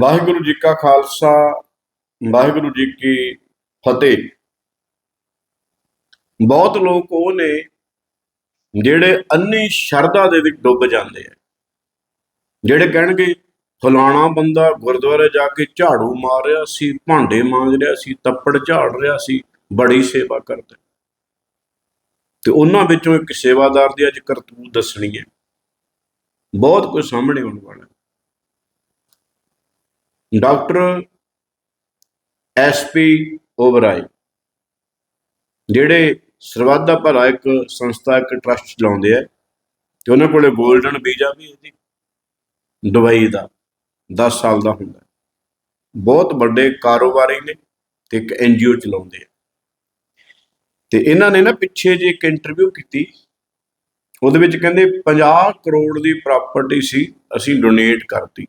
ਵਾਹਿਗੁਰੂ ਜੀ ਕਾ ਖਾਲਸਾ, ਵਾਹਿਗੁਰੂ ਜੀ ਕੀ ਫਤਿਹ। ਬਹੁਤ ਲੋਕ ਉਹ ਨੇ ਜਿਹੜੇ ਅੰਨੀ ਸ਼ਰਧਾ ਦੇ ਵਿੱਚ ਡੁੱਬ ਜਾਂਦੇ ਆ। ਜਿਹੜੇ ਕਹਿਣਗੇ, ਫਲਾਣਾ ਬੰਦਾ ਗੁਰਦੁਆਰੇ ਜਾ ਕੇ ਝਾੜੂ ਮਾਰ ਰਿਹਾ ਸੀ, ਭਾਂਡੇ ਮਾਂਜ ਰਿਹਾ ਸੀ, ਤੱਪੜ ਝਾੜ ਰਿਹਾ ਸੀ, ਬੜੀ ਸੇਵਾ ਕਰਦਾ। ਤੇ ਉਹਨਾਂ ਵਿੱਚੋਂ ਇੱਕ ਸੇਵਾਦਾਰ ਦੀ ਅੱਜ ਕਰਤੂਤ ਦੱਸਣੀ ਹੈ। ਬਹੁਤ ਕੁਝ ਸਾਹਮਣੇ ਆਉਣ ਵਾਲਾ ਡਾਕਟਰ ਐਸਪੀ ਓਵਰਾਏ ਜਿਹੜੇ ਸਰਬੱਤ ਦਾ ਭਲਾ ਇੱਕ ਸੰਸਥਾ, ਇੱਕ ਟਰਸਟ ਚਲਾਉਂਦੇ ਆ, ਤੇ ਉਹਨਾਂ ਕੋਲੇ 골ਡਨ ਵੀਜ਼ਾ ਵੀ ਹੈ ਜੀ। ਦੁਬਈ ਦਾ 10 ਸਾਲ ਦਾ ਹੁੰਦਾ ਬਹੁਤ ਵੱਡੇ ਕਾਰੋਬਾਰੀ ਨੇ ਤੇ ਇੱਕ ਐਨਜੀਓ ਚਲਾਉਂਦੇ ਆ। ਤੇ ਇਹਨਾਂ ਨੇ ਨਾ ਪਿੱਛੇ ਜੇ ਇੱਕ ਇੰਟਰਵਿਊ ਕੀਤੀ, ਉਹਦੇ ਵਿੱਚ ਕਹਿੰਦੇ 50 ਕਰੋੜ ਦੀ ਪ੍ਰਾਪਰਟੀ ਸੀ, ਅਸੀਂ ਡੋਨੇਟ ਕਰਤੀ।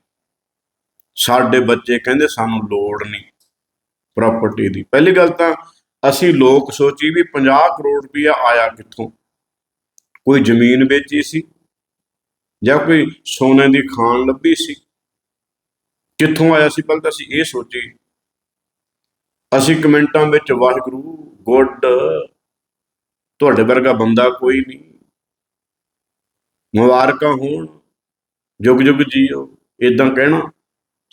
ਸਾਡੇ ਬੱਚੇ ਕਹਿੰਦੇ ਸਾਨੂੰ ਲੋੜ ਨਹੀਂ ਪ੍ਰਾਪਰਟੀ ਦੀ। ਪਹਿਲੀ ਗੱਲ ਤਾਂ ਅਸੀਂ ਲੋਕ ਸੋਚੀ ਵੀ 50 ਕਰੋੜ ਰੁਪਇਆ ਆਇਆ ਕਿੱਥੋਂ? ਕੋਈ ਜ਼ਮੀਨ ਵੇਚੀ ਸੀ ਜਾਂ ਕੋਈ ਸੋਨੇ ਦੀ ਖਾਨ ਲੱਭੀ ਸੀ? ਕਿੱਥੋਂ ਆਇਆ ਸੀ? ਪਹਿਲਾਂ ਤਾਂ ਅਸੀਂ ਇਹ ਸੋਚੀ। ਅਸੀਂ ਕਮੈਂਟਾਂ ਵਿੱਚ ਵਾਹਿਗੁਰੂ, ਗੁੱਡ, ਤੁਹਾਡੇ ਵਰਗਾ ਬੰਦਾ ਕੋਈ ਨਹੀਂ। ਮੁਬਾਰਕਾਂ ਹੋਣ ਜੁਗ ਜੁਗ ਜੀਓ ਇਦਾਂ ਕਹਿਣਾ।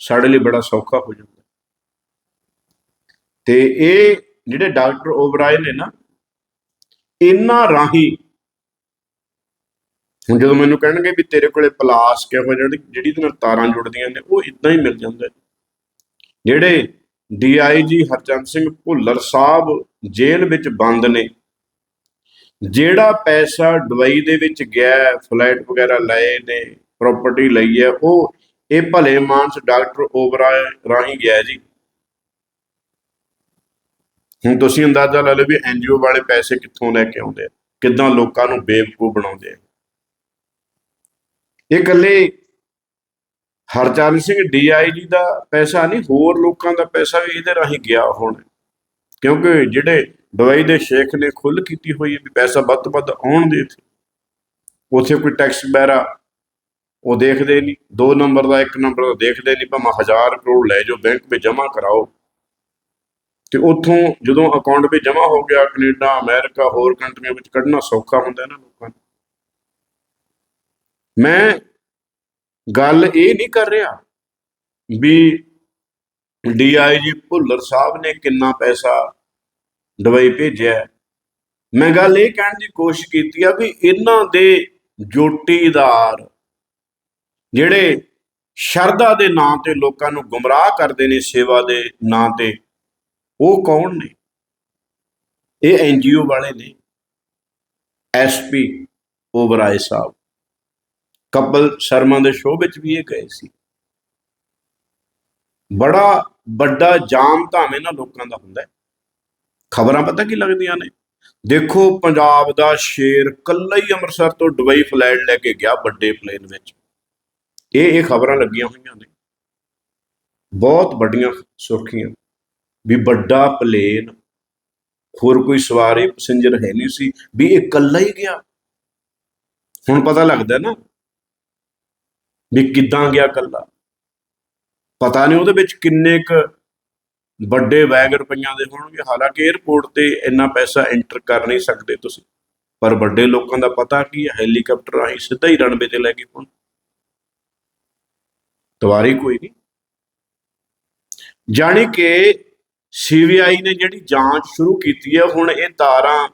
ਸਾਡੇ ਲਈ ਬੜਾ ਸੌਖਾ ਹੋ ਜਾਂਦਾ ਤੇ ਇਹ ਜਿਹੜੇ ਡਾਕਟਰ ਓਬਰਾਏ ਨੇ ਨਾ, ਇਹਨਾਂ ਰਾਹੀਂ ਹੁਣ ਜਦੋਂ ਮੈਨੂੰ ਕਹਿਣਗੇ ਵੀ ਤੇਰੇ ਕੋਲੇ ਪਲਾਸ ਕਿਹੋ ਜਿਹੜੀ ਜਿਹੜੀ ਨਾਲ ਤਾਰਾਂ ਜੁੜਦੀਆਂ ਨੇ, ਉਹ ਇਦਾਂ ਹੀ ਮਿਲ ਜਾਂਦਾ ਹੈ। ਜਿਹੜੇ ਡੀਆਈਜੀ ਹਰਚੰਦ ਸਿੰਘ ਭੁੱਲਰ ਸਾਹਿਬ ਜੇਲ੍ਹ ਵਿੱਚ ਬੰਦ ਨੇ, ਜਿਹੜਾ ਪੈਸਾ ਦੁਬਈ ਦੇ ਵਿੱਚ ਗਿਆ, ਫਲੈਟ ਵਗੈਰਾ ਲਏ ਨੇ, ਪ੍ਰਾਪਰਟੀ ਲਈ ਹੈ, ਉਹ ਇਹ ਭਲੇ ਮਾਨਸ ਡਾਕਟਰ ਓਬਰਾਏ ਰਾਹੀਂ ਗਿਆ ਜੀ। ਹੁਣ ਤੁਸੀਂ ਅੰਦਾਜ਼ਾ ਲਾ ਲਓ ਵੀ ਐਨਜੀਓ ਵਾਲੇ ਪੈਸੇ ਕਿੱਥੋਂ ਲੈ ਕੇ ਆਉਂਦੇ ਆ? ਕਿੱਦਾਂ ਲੋਕਾਂ ਨੂੰ ਬੇਵਕੂਫ ਬਣਾਉਂਦੇ ਆ? ਇਹ ਇਕੱਲੇ ਹਰਚਰਨ ਸਿੰਘ ਡੀਆਈਜੀ ਦਾ ਪੈਸਾ ਨਹੀਂ, ਹੋਰ ਲੋਕਾਂ ਦਾ ਪੈਸਾ ਵੀ ਇਹਦੇ ਰਾਹੀਂ ਗਿਆ ਹੁਣ। ਕਿਉਂਕਿ ਜਿਹੜੇ ਦੁਬਈ ਦੇ ਸ਼ੇਖ ਨੇ ਖੁੱਲ ਕੀਤੀ ਹੋਈ ਹੈ ਵੀ ਪੈਸਾ ਵੱਧ ਤੋਂ ਵੱਧ ਆਉਣ ਦੇ ਇੱਥੇ। ਉਥੇ ਕੋਈ ਟੈਕਸ ਵਗੈਰਾ ਉਹ ਦੇਖਦੇ ਨਹੀਂ। ਦੋ ਨੰਬਰ ਦਾ, ਇੱਕ ਨੰਬਰ ਦਾ ਦੇਖਦੇ ਨਹੀਂ, ਭਾਵੇਂ ਹਜ਼ਾਰ ਕਰੋੜ ਲੈ ਜਾਓ, ਬੈਂਕ ਵਿੱਚ ਜਮ੍ਹਾਂ ਕਰਾਓ। ਤੇ ਉੱਥੋਂ ਜਦੋਂ ਅਕਾਊਂਟ ਵਿੱਚ ਜਮ੍ਹਾਂ ਹੋ ਗਿਆ, ਕੈਨੇਡਾ, ਅਮਰੀਕਾ, ਹੋਰ ਕੰਟਰੀਆਂ ਵਿੱਚ ਕੱਢਣਾ ਸੌਖਾ ਹੁੰਦਾ ਇਹਨਾਂ ਲੋਕਾਂ ਨੂੰ। ਮੈਂ ਗੱਲ ਇਹ ਨਹੀਂ ਕਰ ਰਿਹਾ ਵੀ ਡੀਆਈਜੀ ਭੁੱਲਰ ਸਾਹਿਬ ਨੇ ਕਿੰਨਾ ਪੈਸਾ ਦੁਬਈ ਭੇਜਿਆ ਮੈਂ ਗੱਲ ਇਹ ਕਹਿਣ ਦੀ ਕੋਸ਼ਿਸ਼ ਕੀਤੀ ਆ ਵੀ ਇਹਨਾਂ ਦੇ ਜੋਟੀਦਾਰ ਜਿਹੜੇ ਸ਼ਰਧਾ ਦੇ ਨਾਂ ਤੇ ਲੋਕਾਂ ਨੂੰ ਗੁੰਮਰਾਹ ਕਰਦੇ ਨੇ ਸੇਵਾ ਦੇ ਨਾਂ ਤੇ, ਉਹ ਕੌਣ ਨੇ? ਇਹ ਐਨਜੀਓ ਵਾਲੇ ਨੇ। ਐਸਪੀ ਓਬਰਾਏ ਸਾਹਿਬ। ਕਪਲ ਸ਼ਰਮਾ ਦੇ ਸ਼ੋਅ ਵਿੱਚ ਵੀ ਇਹ ਗਏ ਸੀ। ਬੜਾ ਵੱਡਾ ਜਾਮ ਧਾਮ ਇਹਨਾਂ ਲੋਕਾਂ ਦਾ ਹੁੰਦਾ। ਖਬਰਾਂ ਪਤਾ ਕੀ ਲੱਗਦੀਆਂ ਨੇ? ਦੇਖੋ, ਪੰਜਾਬ ਦਾ ਸ਼ੇਰ ਕੱਲਾ ਹੀ ਅੰਮ੍ਰਿਤਸਰ ਤੋਂ ਦੁਬਈ ਫਲੈਟ ਲੈ ਕੇ ਗਿਆ ਵੱਡੇ ਪਲੇਨ ਵਿੱਚ। ਇਹ ਇਹ ਖਬਰਾਂ ਲੱਗੀਆਂ ਹੋਈਆਂ ਨੇ। ਬਹੁਤ ਵੱਡੀਆਂ ਸੁਰਖੀਆਂ। ਵੀ ਵੱਡਾ ਪਲੇਨ, ਹੋਰ ਕੋਈ ਸਵਾਰੀ ਪੈਸੇਂਜਰ ਹੈ ਨਹੀਂ ਸੀ। ਵੀ ਇਹ ਇਕੱਲਾ ਹੀ ਗਿਆ। ਹੁਣ ਪਤਾ ਲੱਗਦਾ ਨਾ ਵੀ ਕਿੱਦਾਂ ਗਿਆ ਇਕੱਲਾ। ਪਤਾ ਨਹੀਂ ਉਹਦੇ ਵਿੱਚ ਕਿੰਨੇ ਕ ਵੱਡੇ ਬੈਗ ਰੁਪਈਆਂ ਦੇ ਹੋਣਗੇ। ਹਾਲਾਂਕਿ 에어ਪੋਰਟ ਤੇ ਇੰਨਾ ਪੈਸਾ ਐਂਟਰ ਕਰ ਨਹੀਂ ਸਕਦੇ ਤੁਸੀਂ। ਪਰ ਵੱਡੇ ਲੋਕਾਂ ਦਾ ਪਤਾ ਕੀ ਹੈ ਹੈਲੀਕਾਪਟਰ ਰਾਹੀਂ ਸਿੱਧਾ ਹੀ ਰਣਵੇ ਤੇ ਲੈ ਕੇ ਪਹੁੰਚ ਤਵਾਰੀ ਕੋਈ ਨਹੀਂ। ਜਾਣੀ ਕਿ ਸੀਬੀਆਈ ਨੇ ਜਿਹੜੀ ਜਾਂਚ ਸ਼ੁਰੂ ਕੀਤੀ ਹੈ, ਹੁਣ ਇਹ ਤਾਰਾਂ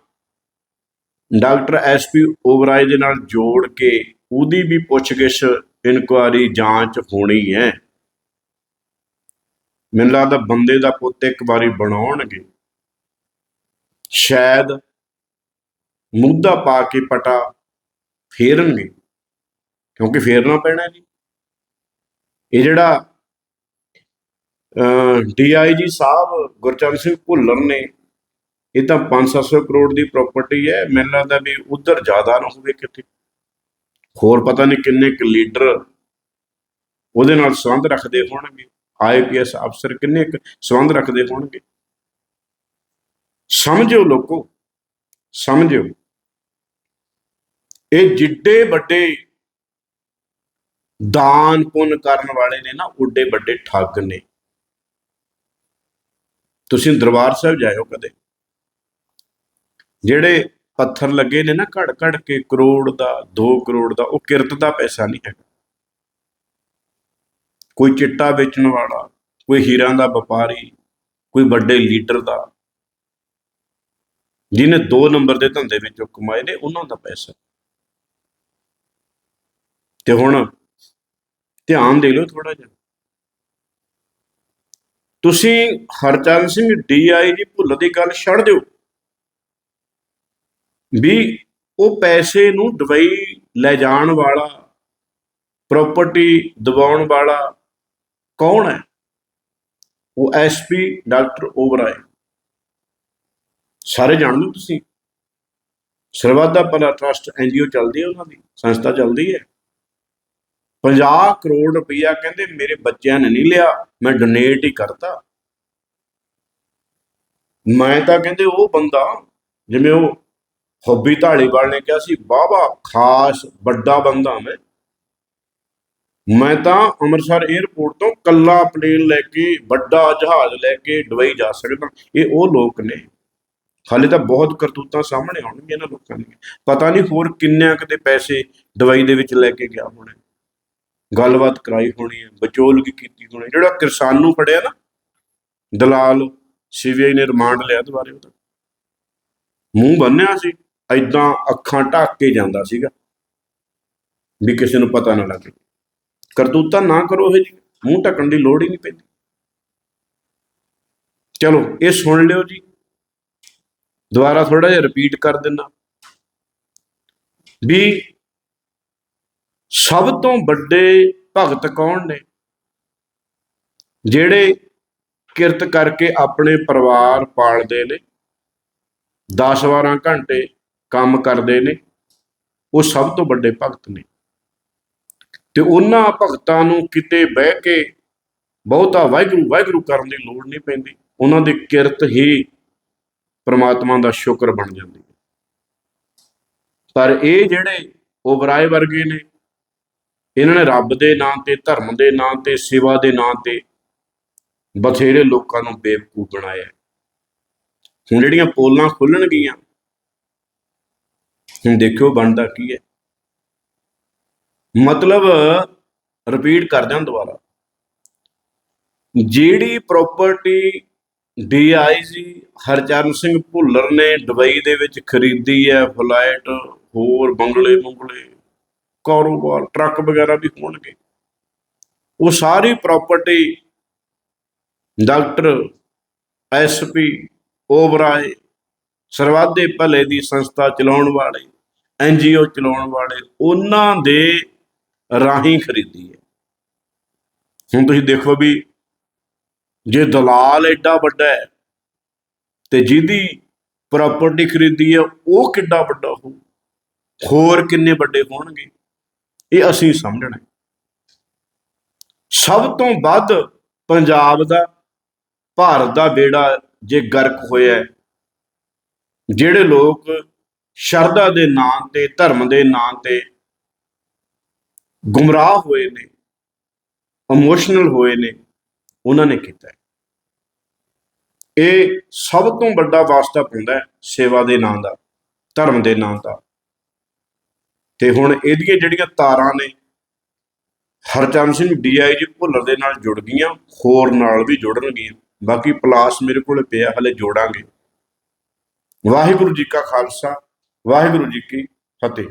ਡਾਕਟਰ ਐਸਪੀ ਓਬਰਾਏ ਦੇ ਨਾਲ ਜੋੜ ਕੇ ਉਹਦੀ ਵੀ ਪੁੱਛਗਿੱਛ, ਇਨਕੁਆਰੀ ਜਾਂਚ ਹੋਣੀ ਹੈ। ਮੈਨੂੰ ਲੱਗਦਾ ਬੰਦੇ ਦਾ ਪੁੱਤ ਇੱਕ ਵਾਰੀ ਬਣਾਉਣਗੇ। ਸ਼ਾਇਦ ਮੁੱਦਾ ਪਾ ਕੇ ਪਟਾ ਫੇਰਨਗੇ, ਕਿਉਂਕਿ ਫੇਰਨਾ ਪੈਣਾ ਜੀ। ਇਹ ਜਿਹੜਾ ਡੀਆਈਜੀ ਸਾਹਿਬ ਗੁਰਚਰਨ ਸਿੰਘ ਭੁੱਲਰ ਨੇ, ਇਹ ਤਾਂ 5-700 ਕਰੋੜ ਦੀ ਪ੍ਰਾਪਰਟੀ ਹੈ, ਮੈਨੂੰ ਲੱਗਦਾ ਵੀ ਉਧਰ ਜ਼ਿਆਦਾ ਨਾ ਹੋਵੇ ਕਿਤੇ। ਹੋਰ ਪਤਾ ਨਹੀਂ ਕਿੰਨੇ ਕੁ ਲੀਡਰ ਉਹਦੇ ਨਾਲ ਸੰਬੰਧ ਰੱਖਦੇ ਹੋਣਗੇ। ਆਈਪੀਐਸ ਅਫਸਰ ਕਿੰਨੇ ਕੁ ਸੰਬੰਧ ਰੱਖਦੇ ਹੋਣਗੇ। ਸਮਝਿਓ ਲੋਕੋ, ਸਮਝਿਓ। ਇਹ ਜਿੱਡੇ ਵੱਡੇ ਦਾਨ ਪੁੰਨ ਕਰਨ ਵਾਲੇ ਨੇ ਨਾ ਉੱਡੇ ਵੱਡੇ ਠੱਗ ਨੇ। ਤੁਸੀਂ ਦਰਬਾਰ ਸਾਹਿਬ ਜਾਇਓ ਕਦੇ। ਜਿਹੜੇ ਪੱਥਰ ਲੱਗੇ ਨੇ ਨਾ ਘੜ ਘੜ ਕੇ ਕਰੋੜ ਦਾ 2 ਕਰੋੜ ਦਾ, ਉਹ ਕਿਰਤ ਦਾ ਪੈਸਾ ਨਹੀਂ ਹੈਗਾ। ਕੋਈ ਚਿੱਟਾ ਵੇਚਣ ਵਾਲਾ, ਕੋਈ ਹੀਰਾਂ ਦਾ ਵਪਾਰੀ, ਕੋਈ ਵੱਡੇ ਲੀਡਰ ਦਾ, ਜਿਹਨੇ 2 ਨੰਬਰ ਦੇ ਧੰਦੇ ਵਿੱਚੋਂ ਕਮਾਏ ਨੇ, ਉਹਨਾਂ ਦਾ ਪੈਸਾ। ਤੇ ਹੁਣ ਧਿਆਨ ਦੇ ਲਓ ਥੋੜਾ ਜਿਹਾ। ਤੁਸੀਂ ਹਰਚਰਨ ਸਿੰਘ ਡੀਆਈਜੀ ਭੁੱਲ ਦੀ ਗੱਲ ਛੱਡ ਦਿਓ। ਵੀ ਉਹ ਪੈਸੇ ਨੂੰ ਦੁਬਈ ਲੈ ਜਾਣ ਵਾਲਾ ਪ੍ਰਾਪਰਟੀ ਦਿਵਾਉਣ ਵਾਲਾ ਕੌਣ ਹੈ? ਉਹ ਐਸਪੀ ਡਾਕਟਰ ਓਵਰਾਏ ਸਾਰੇ ਜਾਣਦੇ ਹੋ ਤੁਸੀਂ? ਸਰਬੱਤ ਦਾ ਭਲਾ ਟਰਸਟ ਐਨਜੀਓ ਚੱਲਦੀ ਹੈ ਉਹਨਾਂ ਦੀ, ਸੰਸਥਾ ਚੱਲਦੀ ਹੈ। 50 ਕਰੋੜ ਰੁਪਈਆ ਕਹਿੰਦੇ ਮੇਰੇ ਬੱਚਿਆਂ ਨੇ ਨਹੀਂ ਲਿਆ, ਮੈਂ ਡੋਨੇਟ ਹੀ ਕਰਤਾ। ਮੈਂ ਤਾਂ ਕਹਿੰਦੇ ਉਹ ਬੰਦਾ, ਜਿਵੇਂ ਉਹ ਹੌਬੀ ਢਾਲੀਵਾਲ ਨੇ ਕਿਹਾ ਸੀ ਬਾਬਾ ਖਾਸ ਵੱਡਾ ਬੰਦਾ ਮੈਂ। ਮੈਂ ਤਾਂ ਅੰਮ੍ਰਿਤਸਰ 에ਅਰਪੋਰਟ ਤੋਂ ਕੱਲਾ ਪਲੇਨ ਲੈ ਕੇ, ਵੱਡਾ ਜਹਾਜ਼ ਲੈ ਕੇ ਦੁਬਈ ਜਾ ਸਕਦਾ। ਇਹ ਉਹ ਲੋਕ ਨੇ। ਹਾਲੇ ਤਾਂ ਬਹੁਤ ਕਰਤੂਤਾਂ ਸਾਹਮਣੇ ਆਉਣਗੀਆਂ ਇਹਨਾਂ ਲੋਕਾਂ ਦੀਆਂ। ਪਤਾ ਨਹੀਂ ਹੋਰ ਕਿੰਨਿਆਂ ਕਿਤੇ ਪੈਸੇ ਦੁਬਈ ਦੇ ਵਿੱਚ ਲੈ ਕੇ ਗਿਆ ਹੋਣਾ। ਗੱਲਬਾਤ ਕਰਾਈ ਹੋਣੀ ਹੈ, ਵਿਚੋਲਗੀ ਕੀਤੀ ਹੋਣੀ ਜਿਹੜਾ ਕਿਸਾਨ ਨੂੰ ਫੜਿਆ ਨਾ, ਦਲਾਲ ਸੀਬੀਆਈ ਨੇ ਰਿਮਾਂਡ ਲਿਆ ਦੁਬਾਰੇ ਉਹਦਾ। ਮੂੰਹ ਬੰਨਿਆ ਸੀ ਐਦਾਂ ਅੱਖਾਂ ਢੱਕ ਕੇ ਜਾਂਦਾ ਸੀਗਾ, ਵੀ ਕਿਸੇ ਨੂੰ ਪਤਾ ਨਾ ਲੱਗੇ। ਕਰਤੂਤਾ ਨਾ ਕਰੋ ਇਹ ਜੀ, ਮੂੰਹ ਢੱਕਣ ਦੀ ਲੋੜ ਹੀ ਨਹੀਂ ਪੈਂਦੀ। ਚਲੋ, ਇਹ ਸੁਣ ਲਿਓ ਜੀ। ਦੁਬਾਰਾ ਥੋੜਾ ਜਿਹਾ ਰਿਪੀਟ ਕਰ ਦਿੰਨਾ ਵੀ ਸਭ ਤੋਂ ਵੱਡੇ ਭਗਤ ਕੌਣ ਨੇ? ਜਿਹੜੇ ਕਿਰਤ ਕਰਕੇ ਆਪਣੇ ਪਰਿਵਾਰ ਪਾਲਦੇ ਨੇ 10-12 ਘੰਟੇ ਕੰਮ ਕਰਦੇ ਨੇ, ਉਹ ਸਭ ਤੋਂ ਵੱਡੇ ਭਗਤ ਨੇ। ਤੇ ਉਹਨਾਂ ਭਗਤਾਂ ਨੂੰ ਕਿਤੇ ਬਹਿ ਕੇ ਬਹੁਤਾ ਵਾਹਿਗੁਰੂ ਵਾਹਿਗੁਰੂ ਕਰਨ ਦੀ ਲੋੜ ਨਹੀਂ ਪੈਂਦੀ। ਉਹਨਾਂ ਦੀ ਕਿਰਤ ਹੀ ਪ੍ਰਮਾਤਮਾ ਦਾ ਸ਼ੁਕਰ ਬਣ ਜਾਂਦੀ ਹੈ। ਪਰ ਇਹ ਜਿਹੜੇ ਓਬਰਾਏ ਵਰਗੇ ਨੇ ਇਹਨਾਂ ਨੇ ਰੱਬ ਦੇ ਨਾਂ ਤੇ, ਧਰਮ ਦੇ ਨਾਂ ਤੇ, ਸੇਵਾ ਦੇ ਨਾਂ ਤੇ ਬਥੇਰੇ ਲੋਕਾਂ ਨੂੰ ਬੇਵਕੂਫ ਬਣਾਇਆ ਹੁਣ ਜਿਹੜੀਆਂ ਪੋਲਾਂ ਖੁੱਲਣਗੀਆਂ, ਹੁਣ ਦੇਖਿਓ ਬਣਦਾ ਕੀ ਹੈ। ਮਤਲਬ ਰਿਪੀਟ ਕਰ ਦਿਆਂ ਦੁਬਾਰਾ। ਜਿਹੜੀ ਪ੍ਰਾਪਰਟੀ ਡੀਆਈਜੀ ਹਰਚਰਨ ਸਿੰਘ ਭੁੱਲਰ ਨੇ ਦੁਬਈ ਦੇ ਵਿੱਚ ਖਰੀਦੀ ਹੈ, ਫਲਾਈਟ ਹੋਰ ਬੰਗਲੇ ਬੰਗਲੇ ਕਾਰੋਬਾਰ ਟਰੱਕ ਵਗੈਰਾ ਵੀ ਹੋਣਗੇ। ਉਹ ਸਾਰੀ ਪ੍ਰਾਪਰਟੀ ਡਾਕਟਰ ਐਸਪੀ ਓਬਰਾਏ, ਸਰਵਾਦੇ ਭਲੇ ਦੀ ਸੰਸਥਾ ਚਲਾਉਣ ਵਾਲੇ ਐਨਜੀਓ ਚਲਾਉਣ ਵਾਲੇ, ਉਹਨਾਂ ਦੇ ਰਾਹੀਂ ਖਰੀਦੀ ਹੈ। ਹੁਣ ਤੁਸੀਂ ਦੇਖੋ ਵੀ ਜੇ ਦਲਾਲ ਐਡਾ ਵੱਡਾ ਹੈ ਤੇ ਜਿਹਦੀ ਪ੍ਰਾਪਰਟੀ ਖਰੀਦੀ ਹੈ, ਉਹ ਕਿੱਡਾ ਵੱਡਾ ਹੋ ਹੋਰ ਕਿੰਨੇ ਵੱਡੇ ਹੋਣਗੇ? ਇਹ ਅਸੀਂ ਸਮਝਣਾ ਸਭ ਤੋਂ ਵੱਧ ਪੰਜਾਬ ਦਾ, ਭਾਰਤ ਦਾ ਬੇੜਾ ਜੇ ਗਰਕ ਹੋਇਆ ਜਿਹੜੇ ਲੋਕ ਸ਼ਰਧਾ ਦੇ ਨਾਂ ਤੇ, ਧਰਮ ਦੇ ਨਾਂ ਤੇ ਗੁੰਮਰਾਹ ਹੋਏ ਨੇ ਇਮੋਸ਼ਨਲ ਹੋਏ ਨੇ, ਉਹਨਾਂ ਨੇ ਕੀਤਾ ਇਹ ਸਭ ਤੋਂ ਵੱਡਾ ਵਾਸਤਾ ਪੈਂਦਾ ਸੇਵਾ ਦੇ ਨਾਂ ਦਾ, ਧਰਮ ਦੇ ਨਾਂ ਦਾ। ਤੇ ਹੁਣ ਇਹਦੀਆਂ ਜਿਹੜੀਆਂ ਤਾਰਾਂ ਨੇ, ਹਰਚੰਦ ਸਿੰਘ ਡੀਆਈਜੀ ਭੁੱਲਰ ਦੇ ਨਾਲ ਜੁੜ ਗਈਆਂ, ਹੋਰ ਨਾਲ ਵੀ ਜੁੜਨਗੀਆਂ। ਬਾਕੀ ਪਲਾਸ ਮੇਰੇ ਕੋਲ ਪਿਆ, ਹਲੇ ਜੋੜਾਂਗੇ। ਵਾਹਿਗੁਰੂ ਜੀ ਕਾ ਖਾਲਸਾ, ਵਾਹਿਗੁਰੂ ਜੀ ਕੀ ਫਤਿਹ।